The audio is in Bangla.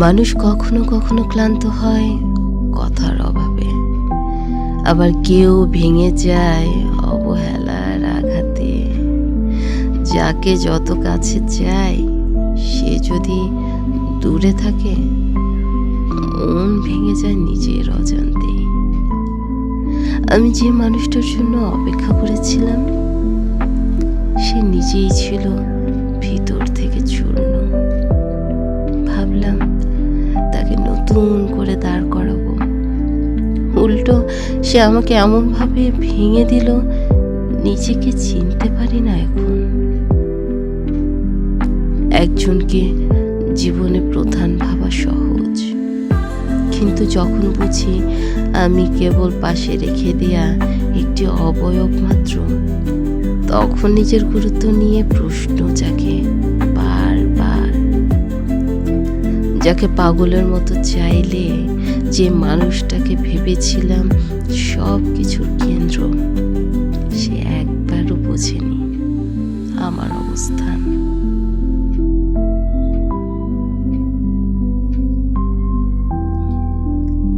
মানুষ কখনো কখনো ক্লান্ত হয় কথার অভাবে। আবার কেউ ভেঙে যায় অবহেলার আঘাতে। যাকে যত কাছে চাই সে যদি দূরে থাকে, মন ভেঙে যায় নিজের অজান্তেই আমি যে মানুষটার জন্য অপেক্ষা করেছিলাম, সে নিজেই ছিল ভিতর উল্টো সে আমাকে এমনভাবে ভেঙে দিল, নিজেকে চিনতে পারি না এখন। একজনকে জীবনে প্রধান ভাবা সহজ। কিন্তু যখন বুঝি আমি কেবল পাশে রেখে দেয়া একটি অবয়ব মাত্র, তখন নিজের গুরুত্ব নিয়ে প্রশ্ন জাগে। যাকে পাগলের মতো চাইলে যে মানুষটাকে ভেবেছিলাম সব কিছুর কেন্দ্র, সে একবারও বোঝেনি আমার অবস্থান।